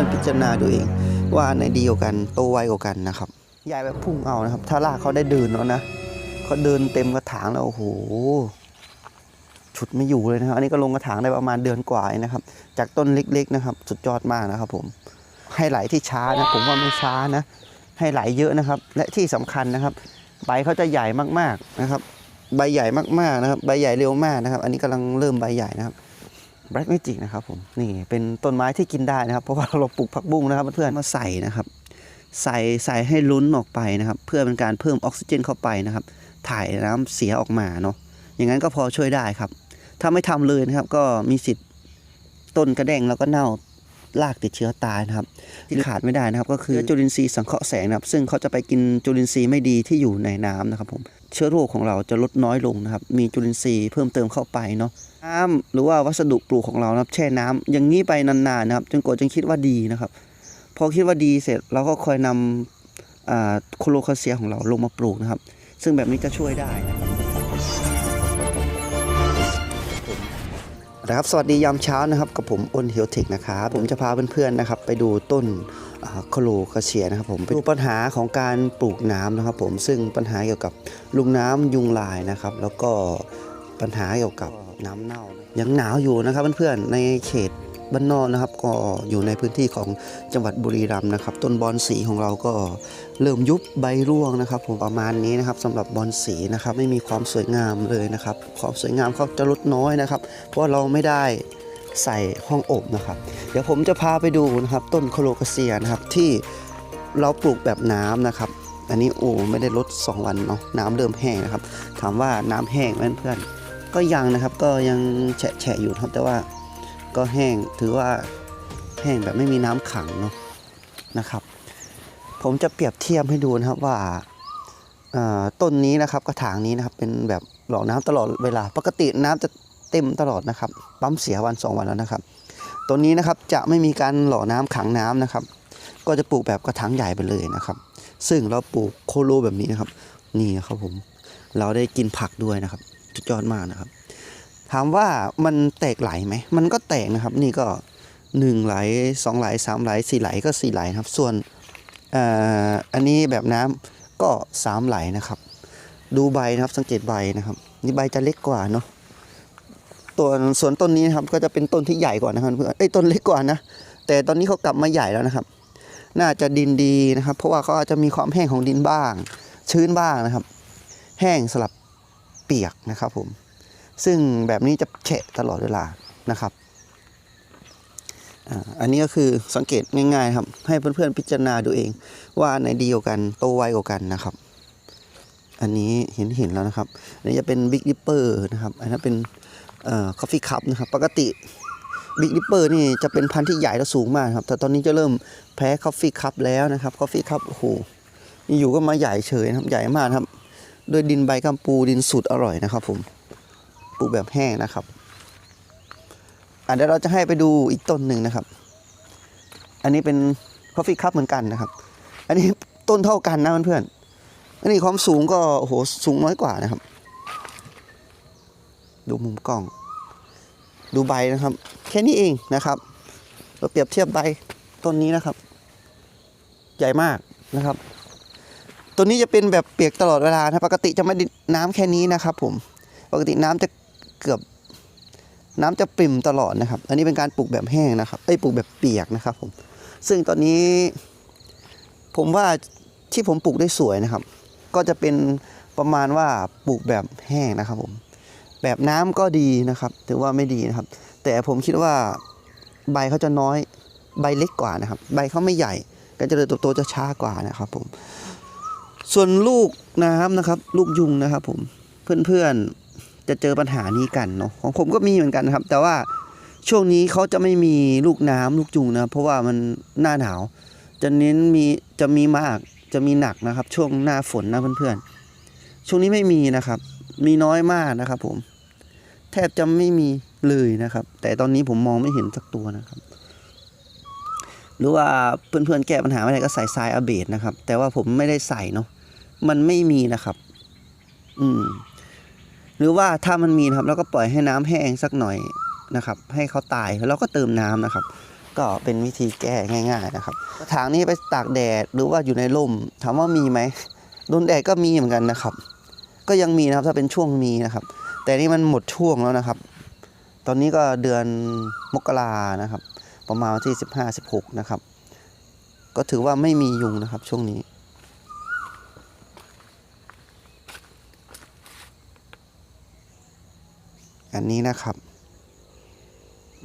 พื่อนๆพิจารณาดูเอง ว่าอันไหนดีกว่ากันโตไวกว่ากันนะครับยายแบบพุ่งเอานะครับ ถ้ารากเขาได้เดินแล้วนะเขาเดินเต็มกระถางแล้วโอ้โหฉุดไม่อยู่เลยนะครับอันนี้ก็ลงกระถางได้ประมาณเดือนกว่านะครับ จากต้นเล็กๆนะครับ สุดยอดมากนะครับ ผม ให้ไหลที่ช้านะ ผมว่าไม่ช้านะ ให้ไหลเยอะนะครับ และที่สำคัญนะครับ ใบเขาจะใหญ่มากๆนะครับ ใบใหญ่มากๆนะครับ ใบใหญ่เร็วมากนะครับ อันนี้กำลังเริ่มใบใหญ่นะครับ แบล็กเมจิกนะครับผมนี่เป็นต้นไม้ที่กินได้นะครับ เพราะว่าเราปลูกผักบุ้งนะครับเพื่อนมาใส่นะครับ ใส่ใส่ให้ลุ้นออกไปนะครับ เพื่อเป็นการเพิ่มออกซิเจนเข้าไปนะครับ ถ่ายน้ำเสียออกมาเนาะอย่างนั้นก็พอช่วยได้ครับ ถ้าไม่ทำเลยนะครับ ก็มีสิทธิ์ต้นกระแดงแล้วก็เน่ารากติดเชื้อตายนะครับ ที่ขาดไม่ได้นะครับ ก็คือจุลินทรีย์สังเคราะห์แสงนะครับ ซึ่งเขาจะไปกินจุลินทรีย์ไม่ดีที่อยู่ในน้ำนะครับผมเชื้อโรคของเราจะลดน้อยลงนะครับ มีจุลินทรีย์เพิ่มเติมเข้าไปเนาะ น้ำหรือว่าวัสดุปลูกของเรานะครับ แช่น้ำอย่างนี้ไปนานๆนะครับ จนกว่าจะคิดว่าดีนะครับ พอคิดว่าดีเสร็จเราก็คอยนำอ่าโคโลคาเซียของเราลงมาปลูกนะครับ ซึ่งแบบนี้จะช่วยได้นะครับนะครับสวัสดียามเช้านะครับกับผมอ้นเฮลเทคนะครับผมจะพาเพื่อนๆนะครับ ไปดูต้นโคโลคาเซียนะครับผมไปดูปัญหาของการปลูกน้ำนะครับผมซึ่งปัญหาเกี่ยวกับลุงน้ำยุงลายนะครับ แล้วก็ ปัญหาเกี่ยวกับน้ำเน่ายังหนาวอยู่นะครับเพื่อนๆในเขตบ้านนอกนะครับ ก็อยู่ในพื้นที่ของจังหวัดบุรีรัมย์นะครับ ต้นบอนสีของเราก็เริ่มยุบใบร่วงนะครับ ผมประมาณนี้นะครับสำหรับบอนสีนะครับ ไม่มีความสวยงามเลยนะครับ ความสวยงามเขาจะลดน้อยนะครับ เพราะเราไม่ได้ใส่ห้องอบนะครับ เดี๋ยวผมจะพาไปดูนะครับ ต้นโคโลคาเซียนะครับที่เราปลูกแบบน้ำนะครับ อันนี้โอ้ไม่ได้ลด 2 วันเนาะน้ำเริ่มแห้งนะครับ ถามว่าน้ำแห้งไหมเพื่อน ก็ยังนะครับก็ยังแฉะอยู่ครับแต่ว่าก็แห้งถือว่าแห้งแบบไม่มีน้ำขังเนาะนะครับ ผมจะเปรียบเทียบให้ดูนะครับว่าต้นนี้นะครับกระถางนี้นะครับเป็นแบบหล่อน้ำตลอดเวลา ปกติน้ำจะเต็มตลอดนะครับปั๊มเสียวันสองวันแล้วนะครับต้นนี้นะครับจะไม่มีการหล่อน้ำขังน้ำนะครับ ก็จะปลูกแบบกระถางใหญ่ไปเลยนะครับ ซึ่งเราปลูกโคโลแบบนี้นะครับ นี่ครับผม เราได้กินผักด้วยนะครับ สุดยอดมากนะครับ ถามว่ามันแตกไหลไหม มันก็แตกนะครับ นี่ก็หนึ่งไหลสองไหลสามไหลสี่ไหลก็สี่ไหลนะครับ ส่วนอ,อันนี้แบบน้ำก็สามไหลนะครับ ดูใบนะครับสังเกตใบนะครับ นี่ใบจะเล็กกว่าเนาะตัวส่วนต้นนี้นะครับก็จะเป็นต้นที่ใหญ่กว่านะครับเพื่อนเอ้ยต้นเล็กกว่านะ แต่ตอนนี้เขากลับมาใหญ่แล้วนะครับ น่าจะดินดีนะครับ เพราะว่าเขาอาจจะมีความแห้งของดินบ้าง ชื้นบ้างนะครับ แห้งสลับ เปียกนะครับผมซึ่งแบบนี้จะแฉะตลอดเวลานะครับอันนี้ก็คือสังเกตง่ายๆครับ ให้เพื่อนๆพิจารณาดูเอง ว่าอันไหนดีกว่ากันโตไวกว่ากันนะครับ อันนี้เห็นเห็นแล้วนะครับ อันนี้จะเป็นบิ๊กดิปเปอร์นะครับ อันนั้นเป็นคอฟฟี่คัพนะครับ ปกติบิ๊กดิปเปอร์นี่จะเป็นพันธุ์ที่ใหญ่และสูงมากครับ แต่ตอนนี้จะเริ่มแพ้คอฟฟี่คัพแล้วนะครับคอฟฟี่คัพโอ้โหอยู่ก็มาใหญ่เฉยนะครับใหญ่มากครับ ด้วยดินใบกัมปูดินสุดอร่อยนะครับผมปลูกแบบแห้งนะครับอะเดี๋ยวเราจะให้ไปดูอีกต้นหนึ่งนะครับ อันนี้เป็น coffee cup เหมือนกันนะครับ อันนี้ต้นเท่ากันนะเพื่อนๆอันนี้ความสูงก็โอ้โหสูงน้อยกว่านะครับ ดูมุมกล้อง ดูใบนะครับ แค่นี้เองนะครับ เราเปรียบเทียบใบต้นนี้นะครับ ใหญ่มากนะครับ ตัวนี้จะเป็นแบบเปียกตลอดเวลานะปกติจะไม่ได้น้ำแค่นี้นะครับ ผมปกติน้ำจะเกือบน้ำจะปริ่มตลอดนะครับ อันนี้เป็นการปลูกแบบแห้งนะครับเอ้ปลูกแบบเปียกนะครับ ผม ซึ่งตอนนี้ ผมว่าที่ผมปลูกได้สวยนะครับ ก็จะเป็นประมาณว่าปลูกแบบแห้งนะครับ ผม แบบน้ำก็ดีนะครับถือว่าไม่ดีนะครับ แต่ผมคิดว่าใบเขาจะน้อยใบเล็กกว่านะครับ ใบเขาไม่ใหญ่ การเจริญเติบโตจะช้ากว่านะครับ ผม ส่วนลูกน้ำนะครับ ลูกยุงนะครับ ผมเพื่อนๆจะเจอปัญหานี้กันเนาะของผมก็มีเหมือนกันนะครับ แต่ว่าช่วงนี้เขาจะไม่มีลูกน้ำลูกยุงนะเพราะว่ามันหน้าหนาว จะเน้นมีจะมีมากจะมีหนักนะครับ ช่วงหน้าฝนนะเพื่อนๆช่วงนี้ไม่มีนะครับ มีน้อยมากนะครับ ผม แทบจะไม่มีเลยนะครับ แต่ตอนนี้ผมมองไม่เห็นสักตัวนะครับ หรือว่าเพื่อนๆแก้ปัญหาไม่ได้ก็ใส่ทรายอาเบดนะครับ แต่ว่าผมไม่ได้ใส่เนาะ มันไม่มีนะครับ อืม หรือว่าถ้ามันมีนะครับเราก็ปล่อยให้น้ำแห้งสักหน่อยนะครับ ให้เขาตายแล้วเราก็เติมน้ำนะครับ ก็เป็นวิธีแก้ง่าย ๆ นะครับกระถางนี้ไปตากแดดหรือว่าอยู่ในร่มถามว่ามีไหมโดนแดดก็มีเหมือนกันนะครับ ก็ยังมีนะครับถ้าเป็นช่วงมีนะครับ แต่นี่มันหมดช่วงแล้วนะครับ ตอนนี้ก็เดือนมกรานะครับ ประมาณวันที่สิบห้าสิบหกนะครับ ก็ถือว่าไม่มียุงนะครับช่วงนี้ อันนี้นะครับ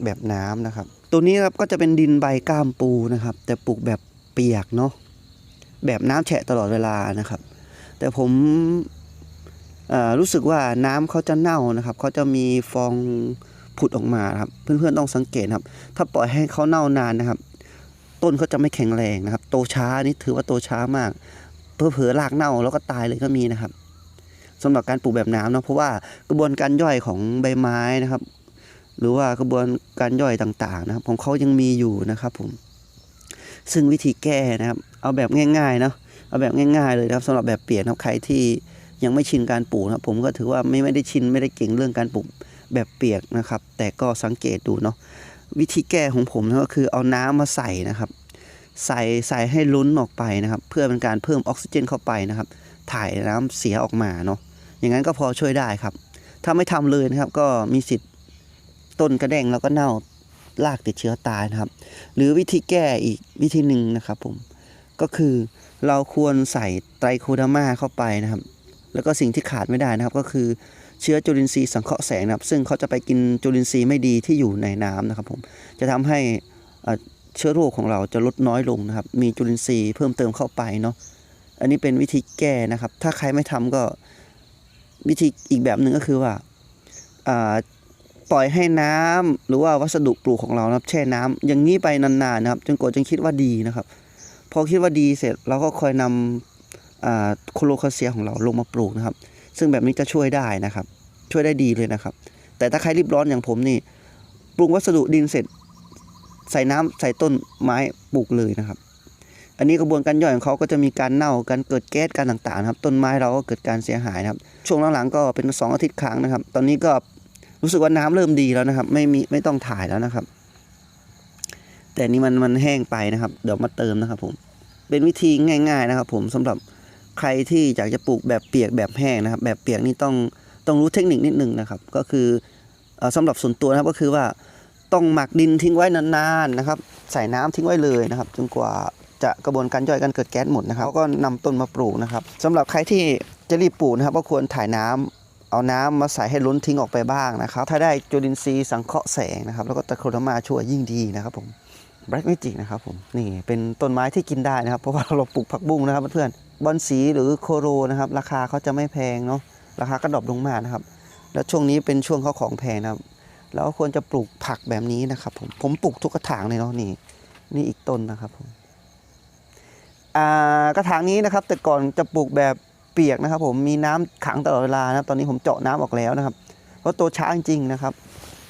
แบบน้ำนะครับ ตัวนี้ครับก็จะเป็นดินใบก้ามปูนะครับ แต่ปลูกแบบเปียกเนาะแบบน้ำแฉะตลอดเวลานะครับ แต่ผมรู้สึกว่าน้ำเขาจะเน่านะครับเขาจะมีฟองผุดออกมาครับ เพื่อนๆต้องสังเกตครับ ถ้าปล่อยให้เขาเน่านานนะครับ ต้นเขาจะไม่แข็งแรงนะครับ โตช้านี่ถือว่าโตช้ามาก เพอเผลอๆรากเน่าแล้วก็ตายเลยก็มีนะครับ สำหรับการปลูกแบบน้ำเนาะเพราะว่ากระบวนการย่อยของใบไม้นะครับ หรือว่ากระบวนการย่อยต่างๆ นะครับ ของเขายังมีอยู่นะครับผมซึ่งวิธีแก้นะครับ เอาแบบง่ายๆเนาะเอาแบบง่าย ๆเลยนะครับสำหรับแบบเปลี่ยนครับใครที่ยังไม่ชินการปลูกนะผมก็ถือว่าไม่ไม่ได้ชินไม่ได้เก่งเรื่องการปลูกแบบเปียกนะครับ แต่ก็สังเกตดูเนาะวิธีแก้ของผมก็คือเอาน้ำมาใส่นะครับ ใส่ใส่ให้ลุ้นออกไปนะครับ เพื่อเป็นการเพิ่มออกซิเจนเข้าไปนะครับ ถ่ายน้ำเสียออกมาเนาะ อย่างนั้นก็พอช่วยได้ครับ ถ้าไม่ทำเลยนะครับ ก็มีสิทธิ์ต้นกระแดงแล้วก็เน่ารากติดเชื้อตายนะครับ หรือวิธีแก้อีกวิธีหนึ่งนะครับผมก็คือเราควรใส่ไตรโคดามาเข้าไปนะครับ แล้วก็สิ่งที่ขาดไม่ได้นะครับ ก็คือเชื้อจุลินทรีย์สังเคราะห์แสงนะครับ ซึ่งเขาจะไปกินจุลินทรีย์ไม่ดีที่อยู่ในน้ำนะครับผมจะทำให้เชื้อโรคของเราจะลดน้อยลงนะครับ มีจุลินทรีย์เพิ่มเติมเข้าไปเนาะอันนี้เป็นวิธีแก้นะครับ ถ้าใครไม่ทำก็ วิธีอีกแบบหนึ่งก็คือว่าปล่อยให้น้ำหรือว่าวัสดุปลูกของเรานะครับ แช่น้ำอย่างนี้ไปนานๆนะครับ จนกว่าจะคิดว่าดีนะครับ พอคิดว่าดีเสร็จเราก็คอยนำอ่าโคโลคาเซียของเราลงมาปลูกนะครับ ซึ่งแบบนี้จะช่วยได้นะครับ ช่วยได้ดีเลยนะครับ แต่ถ้าใครรีบร้อนอย่างผมนี่ปรุงวัสดุดินเสร็จ ใส่น้ำใส่ต้นไม้ปลูกเลยนะครับ อันนี้กระบวนการย่อยของเขาก็จะมีการเน่าการเกิดแก๊สการต่างๆครับต้นไม้เราก็เกิดการเสียหายครับ ช่วงหลังๆก็เป็นสองอาทิตย์ครั้งนะครับ ตอนนี้ก็รู้สึกว่าน้ำเริ่มดีแล้วนะครับ ไม่มีไม่ต้องถ่ายแล้วนะครับ แต่นี่มันมันแห้งไปนะครับ เดี๋ยวมาเติมนะครับ ผมเป็นวิธีง่าย ๆนะครับ ผมสำหรับใครที่อยากจะปลูกแบบเปียกแบบแห้งนะครับ แบบเปียกนี่ต้องต้องรู้เทคนิคนิดนึงนะครับ ก็คือเอ่อสำหรับส่วนตัวนะครับก็คือว่าต้องหมักดินทิ้งไว้นานๆนะครับ ใส่น้ำทิ้งไว้เลยนะครับ จนกว่า จะกระบวนการย่อยการเกิดแก๊สหมดนะครับแล้วก็นำต้นมาปลูกนะครับสำหรับใครที่จะรีบปลูกนะครับก็ควรถ่ายน้ำเอาน้ำมาใส่ให้ล้นทิ้งออกไปบ้างนะครับ ถ้าได้จุลินทรีย์สังเคราะห์แสงนะครับ แล้วก็ตะโครมาช่วยยิ่งดีนะครับผมแบล็กเมจิกนะครับผมนี่เป็นต้นไม้ที่กินได้นะครับ เพราะว่าเราปลูกผักบุ้งนะครับเพื่อนๆบอนสีหรือโคโรนะครับ ราคาเขาจะไม่แพงเนาะราคาก็ดรอปลงมานะครับ แล้วช่วงนี้เป็นช่วงเขาของแพงนะครับ แล้วควรจะปลูกผักแบบนี้นะครับผมผมปลูกทุกกระถางเลยเนาะนี่ นี่อีกต้นนะครับผมอ่า กระถางนี้นะครับแต่ก่อนจะปลูกแบบเปียกนะครับ ผมมีน้ำขังตลอดเวลานะครับตอนนี้ผมเจาะน้ำออกแล้วนะครับ เพราะตัวช้าจริงๆนะครับ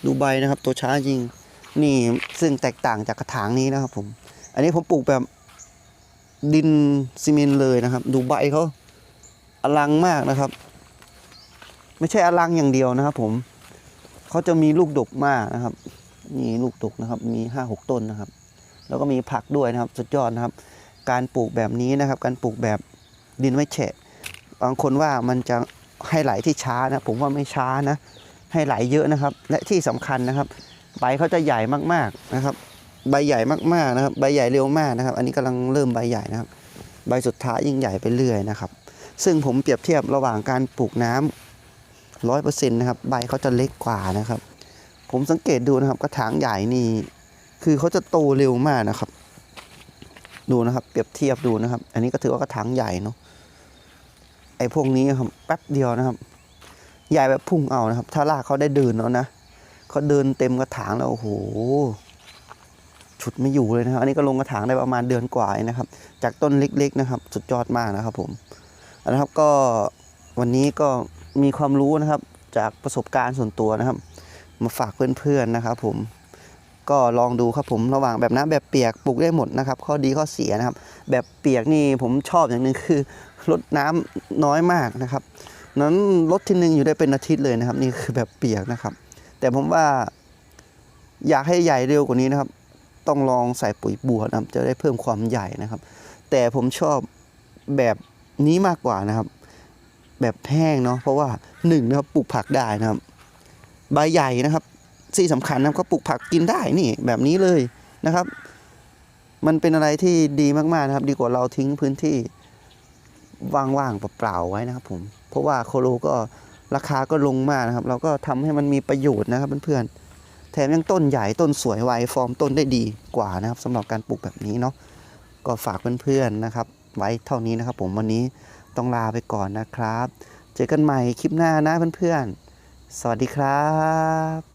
ดูใบนะครับ ตัวช้าจริงนี่ซึ่งแตกต่างจากกระถางนี้นะครับ ผม อันนี้ผมปลูกแบบดินซีเมนต์เลยนะครับ ดูใบเขาอลังมากนะครับ ไม่ใช่อลังอย่างเดียวนะครับ ผมเขาจะมีลูกดกมากนะครับนี่ลูกดกนะครับ มีห้าหกต้นนะครับ แล้วก็มีผักด้วยนะครับ สุดยอดนะครับ การปลูกแบบนี้นะครับ การปลูกแบบดินไม่แฉะบางคนว่ามันจะให้ไหลที่ช้านะ ผมว่าไม่ช้านะ ให้ไหลเยอะนะครับ และที่สำคัญนะครับ ใบเขาจะใหญ่มากๆนะครับ ใบใหญ่มากๆนะครับ ใบใหญ่เร็วมากนะครับ อันนี้กำลังเริ่มใบใหญ่นะครับ ใบสุดท้ายยิ่งใหญ่ไปเรื่อยนะครับ ซึ่งผมเปรียบเทียบระหว่างการปลูกน้ำร้อยเปอร์เซ็นต์นะครับ ใบเขาจะเล็กกว่านะครับ ผมสังเกตดูนะครับกระถางใหญ่นี่คือเขาจะโตเร็วมากนะครับ ดูนะครับ เปรียบเทียบดูนะครับ อันนี้ก็ถือว่ากระถางใหญ่เนาะไอ้พวกนี้ครับแป๊บเดียวนะครับ ใหญ่แบบพุ่งเอานะครับ ถ้ารากเขาได้เดินแล้วนะเขาเดินเต็มกระถางแล้วโอ้โหฉุดไม่อยู่เลยนะครับ อันนี้ก็ลงกระถางได้ประมาณเดือนกว่านะครับ จากต้นเล็ก ๆ นะครับ สุดยอดมากนะครับ ผมนะครับก็วันนี้ก็มีความรู้นะครับ จากประสบการณ์ส่วนตัวนะครับ มาฝากเพื่อนๆนะครับ ผม ก็ลองดูครับผมระหว่างแบบน้ำแบบเปียกปลูกได้หมดนะครับ ข้อดีข้อเสียนะครับ แบบเปียกนี่ผมชอบอย่างหนึ่งคือลดน้ำน้อยมากนะครับ นั้นลดทีหนึ่งอยู่ได้เป็นอาทิตย์เลยนะครับ นี่คือแบบเปียกนะครับ แต่ผมว่าอยากให้ใหญ่เร็วกว่านี้นะครับ ต้องลองใส่ปุ๋ยบัวนะครับจะได้เพิ่มความใหญ่นะครับ แต่ผมชอบแบบนี้มากกว่านะครับ แบบแห้งเนาะเพราะว่าหนึ่งนะครับปลูกผักได้นะครับ ใบใหญ่นะครับ ที่สำคัญนะครับก็ปลูกผักกินได้นี่แบบนี้เลยนะครับ มันเป็นอะไรที่ดีมากๆนะครับ ดีกว่าเราทิ้งพื้นที่ว่างๆเปล่าๆไว้นะครับ ผม เพราะว่าโคโลก็ราคาก็ลงมากนะครับ เราก็ทำให้มันมีประโยชน์นะครับเพื่อนๆแถมยังต้นใหญ่ต้นสวยไวฟอร์มต้นได้ดีกว่านะครับสำหรับการปลูกแบบนี้เนาะก็ฝากเพื่อนๆนะครับ ไว้เท่านี้นะครับ ผมวันนี้ต้องลาไปก่อนนะครับ เจอกันใหม่คลิปหน้านะเพื่อนๆสวัสดีครับ